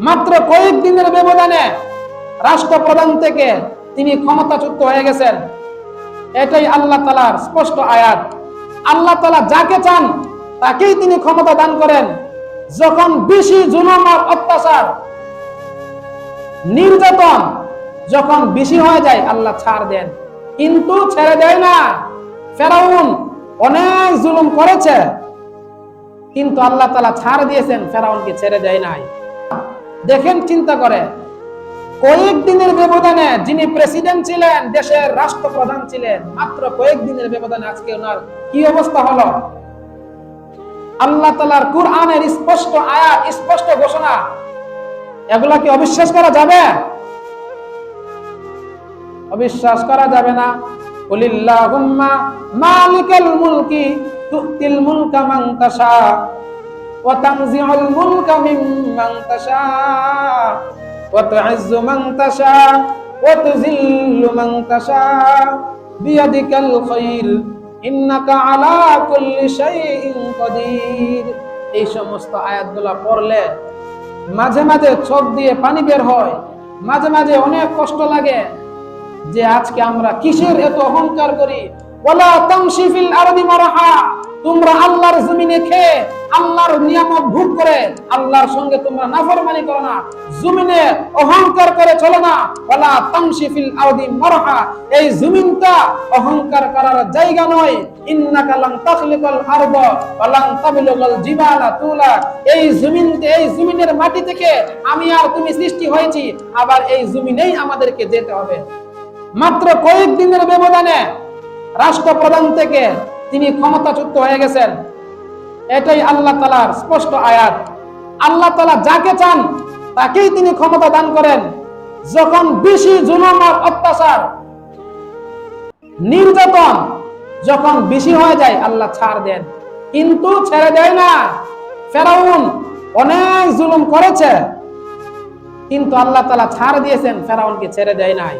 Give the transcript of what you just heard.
মাত্র কয়েক দিনের ব্যবধানে রাষ্ট্রপ্রধান থেকে তিনি ক্ষমতাচ্যুত হয়ে গেছেন। এটাই আল্লাহ তালার স্পষ্ট আয়াত। আল্লাহ তালা যাকে চান, তাকেই তিনি ক্ষমতা দান করেন। যখন বেশি জুলুম আর অত্যাচার, নির্যাতন যখন বেশি হয়ে যায়, আল্লাহ ছাড় দেন। কিন্তু ছেড়ে দেয় না। ফেরাউন অনেক জুলুম করেছে। কিন্তু আল্লাহ তালা ছাড় দিয়েছেন, ফেরাউনকে ছেড়ে দেয় নাই। দেখেন, চিন্তা করে। কয়েক দিনের ব্যবধানে যিনি প্রেসিডেন্ট ছিলেন, দেশের রাষ্ট্রপ্রধান ছিলেন, মাত্র কয়েক দিনের ব্যবধানে আজকে ওনার কি অবস্থা হলো? আল্লাহ তালার কুরআনের স্পষ্ট আয়াত, স্পষ্ট ঘোষণা, এগুলা কি অবিশ্বাস করা যাবে? অবিশ্বাস করা যাবে না। মালিকাল মুলকি তুতিল মুলকা মান তাশা। মিম্মান তাশা ওয়া তু'ইজ্জু মান তাশা ওয়া তুযিল্লু মান তাশা বিয়াদিকাল খায়র ইন্নাকা আলা কুল্লি শাইইন কাদির এই সমস্ত আয়াতগুলো পড়লে মাঝে মাঝে চোখ দিয়ে পানি বের হয়। মাঝে মাঝে অনেক কষ্ট লাগে যে আজকে আমরা কিসের এত অহংকার করি? ওয়ালা তামশি ফিল আরদি মারহা, তোমরা আল্লাহর জমিনে খেয়ে আল্লাহর নিয়ামত ভোগ করে, আল্লাহর সঙ্গে তোমরা নাফরমানি করো না, জমিনে অহংকার করে চলো না। ফিল এই জমিনটা অহংকার করার জায়গা নয়। জিবালা তুলা। এই জমিন, এই জমিনের মাটি থেকে আমি আর তুমি সৃষ্টি হয়েছি, আবার এই জমিনেই আমাদেরকে যেতে হবে। মাত্র কয়েক দিনের ব্যবধানে রাষ্ট্রপ্রধান থেকে তিনি ক্ষমতাচ্যুত হয়ে গেছেন। এটাই আল্লাহ তালার স্পষ্ট আয়াত। আল্লাহ তালা যাকে চান, তাকেই তিনি ক্ষমতা দান করেন। যখন বেশি জুলুম আর অত্যাচার, নির্যাতন যখন বেশি হয়ে যায়, আল্লাহ ছাড় দেন। কিন্তু ছেড়ে দেয় না। ফেরাউন অনেক জুলুম করেছে। কিন্তু আল্লাহ তালা ছাড় দিয়েছেন, ফেরাউনকে ছেড়ে দেয় নাই।